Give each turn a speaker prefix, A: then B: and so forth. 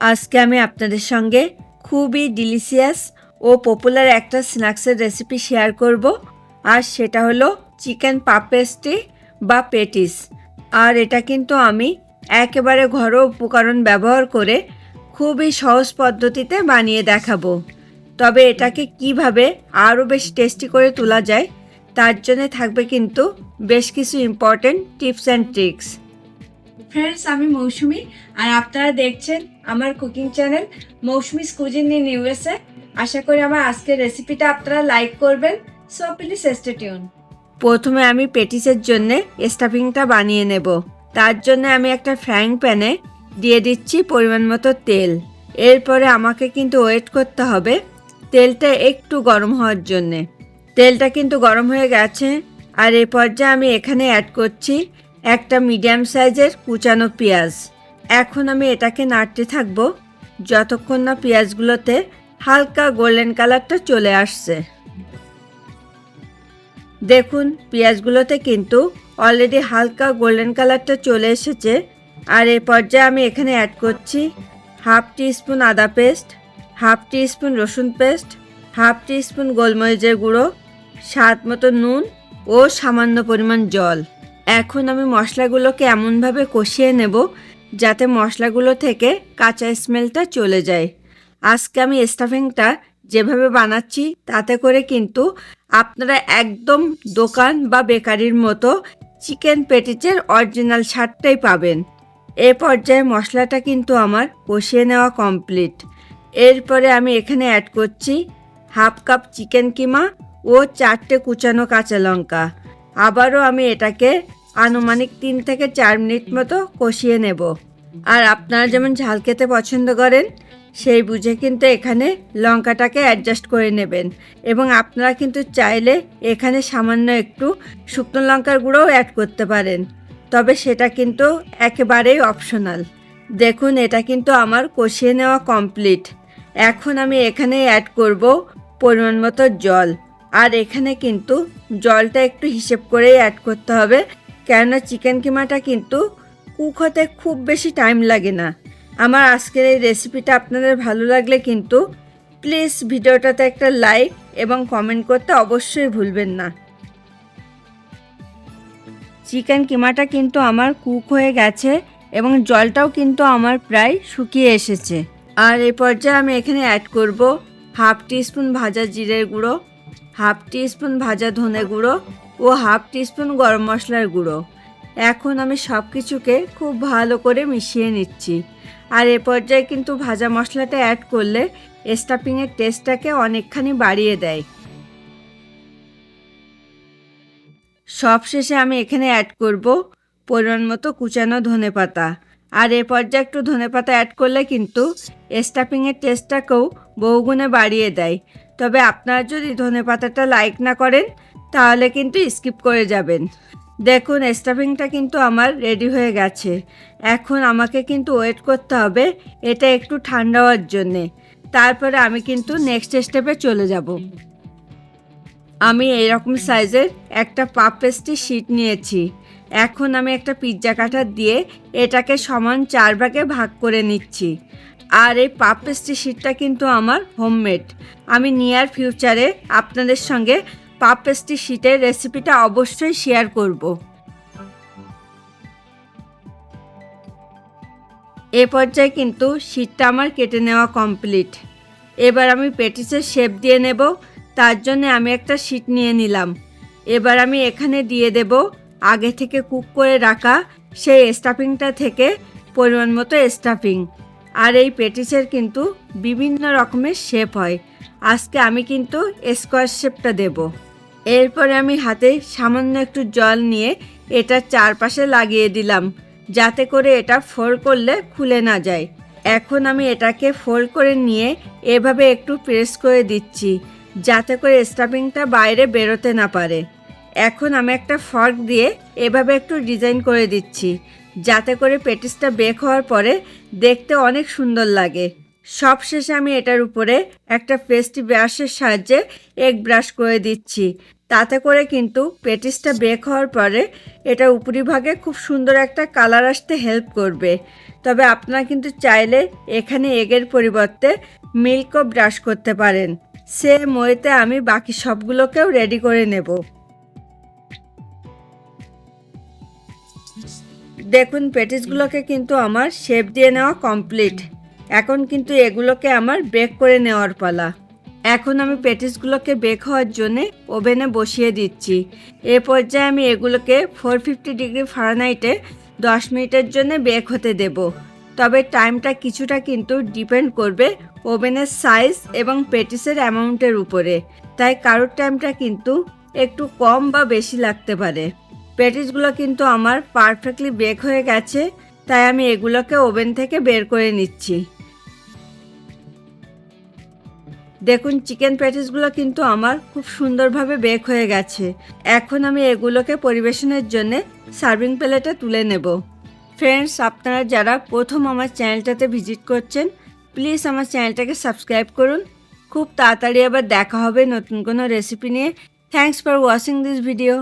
A: আজকে আমি আপনাদের সঙ্গে খুবই ডিলিশিয়াস ও পপুলার একটা স্ন্যাক্সের রেসিপি শেয়ার করব। আর সেটা হলো চিকেন পাপেস্টি বা পেটিস। আর এটা কিন্তু আমি একেবারে ঘরোয়া উপকরণ ব্যবহার করে খুবই সহজ পদ্ধতিতে বানিয়ে দেখাবো। তবে এটাকে কীভাবে আরও বেশি টেস্টি করে তোলা যায়, তার জন্য থাকবে কিন্তু বেশ কিছু important tips and tricks friends আমি মৌসুমি, আর আপনারা দেখছেন আমার cooking channel Mousumi cuisine in USA আশা করি আমার আজকের রেসিপিটা আপনারা লাইক করবেন সো প্লিজ টিউন প্রথমে আমি পেটিসের জন্য স্টাফিংটা বানিয়ে নেব। তার জন্য আমি একটা ফ্রাইং প্যানে দিয়ে দিচ্ছি পরিমাণ মতো তেল। এরপরে আমাকে কিন্তু ওয়েট করতে হবে তেলটা একটু গরম হওয়ার জন্যে। তেলটা কিন্তু গরম হয়ে গেছে, আর এ পর্যায়ে আমি এখানে অ্যাড করছি একটা মিডিয়াম সাইজের কুচানো পেঁয়াজ। এখন আমি এটাকে নাড়তে থাকব, যতক্ষণ না পেঁয়াজগুলোতে হালকা গোল্ডেন কালারটা চলে আসছে। দেখুন, পেঁয়াজগুলোতে কিন্তু অলরেডি হালকা গোল্ডেন কালারটা চলে এসেছে। আর এ পর্যায়ে আমি এখানে অ্যাড করছি হাফ টি স্পুন আদা পেস্ট, হাফ স্পুন রসুন পেস্ট, হাফ টি স্পুন গোলমরিচের গুঁড়ো, স্বাদ মতো নুন ও সামান্য পরিমাণ জল। এখন আমি মশলাগুলোকে এমনভাবে কষিয়ে নেব যাতে মশলাগুলো থেকে কাঁচা স্মেলটা চলে যায়। আজকে আমি স্টাফিংটা যেভাবে বানাচ্ছি, তাতে করে কিন্তু আপনারা একদম দোকান বা বেকারির মতো চিকেন পেটিচের অরিজিনাল স্বাদটাই পাবেন। এ পর্যায়ে মশলাটা কিন্তু আমার কষিয়ে নেওয়া কমপ্লিট। এরপরে আমি এখানে অ্যাড করছি হাফ কাপ চিকেন কিমা ও চারটে কুচানো কাঁচা লঙ্কা। আবারও আমি এটাকে আনুমানিক তিন থেকে চার মিনিট মতো কষিয়ে নেব। আর আপনারা যেমন ঝাল খেতে পছন্দ করেন, সেই বুঝে কিন্তু এখানে লঙ্কাটাকে অ্যাডজাস্ট করে নেবেন। এবং আপনারা কিন্তু চাইলে এখানে সামান্য একটু শুকনো লঙ্কার গুঁড়োও অ্যাড করতে পারেন। তবে সেটা কিন্তু একেবারেই অপশনাল দেখুন, এটা কিন্তু আমার কষিয়ে নেওয়া কমপ্লিট এখন আমি এখানে অ্যাড করব পরিমাণ মতো জল। আর এখানে কিন্তু জলটা একটু হিসেব করেই অ্যাড করতে হবে। কেননা চিকেন কিমাটা কিন্তু কুক হতে খুব বেশি টাইম লাগে না। আমার আজকের এই রেসিপিটা আপনাদের ভালো লাগলে কিন্তু প্লিজ ভিডিওটাতে একটা লাইক এবং কমেন্ট করতে অবশ্যই ভুলবেন না। চিকেন কিমাটা কিন্তু আমার কুক হয়ে গেছে এবং জলটাও কিন্তু আমার প্রায় শুকিয়ে এসেছে। আর এই পর্যায়ে আমি এখানে অ্যাড করব হাফ টিস্পুন ভাজা জিরের গুঁড়ো। হাফ টিস্পুন ভাজা ধনে গুঁড়ো ও হাফ টিস্পুন গরম মশলার গুঁড়ো। এখন আমি সব কিছুকে খুব ভালো করে মিশিয়ে নিচ্ছি। আর এ পর্যায়ে কিন্তু ভাজা মশলাটা অ্যাড করলে স্টাফিংয়ের টেস্টটাকে অনেকখানি বাড়িয়ে দেয়। সব শেষে আমি এখানে অ্যাড করব পরিমাণ মতো কুচানো ধনে পাতা। আর এ পর্যায়ে একটু ধনে পাতা অ্যাড করলে কিন্তু স্টাফিংয়ের টেস্টটাকেও বহুগুণে বাড়িয়ে দেয়। তবে আপনারা যদি ধনে পাতাটা লাইক না করেন, তাহলে কিন্তু স্কিপ করে যাবেন। দেখুন স্টাফিংটা কিন্তু আমার রেডি হয়ে গেছে। এখন আমাকে কিন্তু ওয়েট করতে হবে, এটা একটু ঠান্ডা হওয়ার জন্যে। তারপরে আমি কিন্তু নেক্সট স্টেপে চলে যাব। আমি এইরকম সাইজের একটা পাপ পেস্টি শিট নিয়েছি। এখন আমি একটা পিৎজা কাটার দিয়ে এটাকে সমান চার ভাগে ভাগ করে নিচ্ছি। আর এই পাপ পেস্টি শিটটা কিন্তু আমার হোমমেড আমি নিয়ার ফিউচারে আপনাদের সঙ্গে পাপ পেস্টি শিটের রেসিপিটা অবশ্যই শেয়ার করব। এ পর্যায়ে কিন্তু শীতটা আমার কেটে নেওয়া কমপ্লিট এবার আমি পেটিসের শেপ দিয়ে নেব, তার জন্য আমি একটা শীট নিয়ে নিলাম। এবার আমি এখানে দিয়ে দেব আগে থেকে কুক করে রাখা সেই স্টাফিংটা থেকে পরিমাণ মতো স্টাফিং আর এই পেটিসের কিন্তু বিভিন্ন রকমের শেপ হয়। আজকে আমি কিন্তু স্কোয়ার শেপটা দেব। এরপরে আমি হাতে সামান্য একটু জল নিয়ে এটার চারপাশে লাগিয়ে দিলাম, যাতে করে এটা ফোল্ড করলে খুলে না যায়। এখন আমি এটাকে ফোল্ড করে নিয়ে এভাবে একটু প্রেস করে দিচ্ছি, যাতে করে স্টাফিংটা বাইরে বেরোতে না পারে। এখন আমি একটা ফর্ক দিয়ে এভাবে একটু ডিজাইন করে দিচ্ছি, যাতে করে পেটিসটা বেক হওয়ার পরে দেখতে অনেক সুন্দর লাগে। সব শেষে আমি এটার উপরে একটা পেস্টি ব্রাশের সাহায্যে এগ ব্রাশ করে দিচ্ছি, তাতে করে কিন্তু পেটিসটা বেক হওয়ার পরে এটা উপরিভাগে খুব সুন্দর একটা কালার আসতে হেল্প করবে। তবে আপনারা কিন্তু চাইলে এখানে এগের পরিবর্তে মিল্কও ব্রাশ করতে পারেন। সে ময়েতে আমি বাকি সবগুলোকেও রেডি করে নেব। দেখুন, পেটিসগুলোকে কিন্তু আমার শেপ দিয়ে নেওয়া কমপ্লিট এখন কিন্তু এগুলোকে আমার বেক করে নেওয়ার পালা। এখন আমি পেটিসগুলোকে বেক হওয়ার জন্যে ওভেনে বসিয়ে দিচ্ছি। এ পর্যায়ে আমি এগুলোকে ফোর ফিফটি ডিগ্রি ফারানাইটে দশ মিনিটের জন্য বেক হতে দেব। তবে টাইমটা কিছুটা কিন্তু ডিপেন্ড করবে ওভেনের সাইজ এবং পেটিসের অ্যামাউন্টের উপরে। তাই কারোর টাইমটা কিন্তু একটু কম বা বেশি লাগতে পারে। প্যাটিসগুলো কিন্তু আমার পারফেক্টলি বেক হয়ে গেছে, তাই আমি এগুলোকে ওভেন থেকে বের করে নিচ্ছি। দেখুন চিকেন প্যাটিসগুলো কিন্তু আমার খুব সুন্দরভাবে বেক হয়ে গেছে। এখন আমি এগুলোকে পরিবেশনের জন্য সার্ভিং প্লেটে তুলে নেব। ফ্রেন্ডস আপনারা যারা প্রথম আমার চ্যানেলটাতে ভিজিট করছেন প্লিজ আমার চ্যানেলটাকে সাবস্ক্রাইব করুন। খুব তাড়াতাড়ি আবার দেখা হবে নতুন কোনো রেসিপি নিয়ে। Thanks for watching this video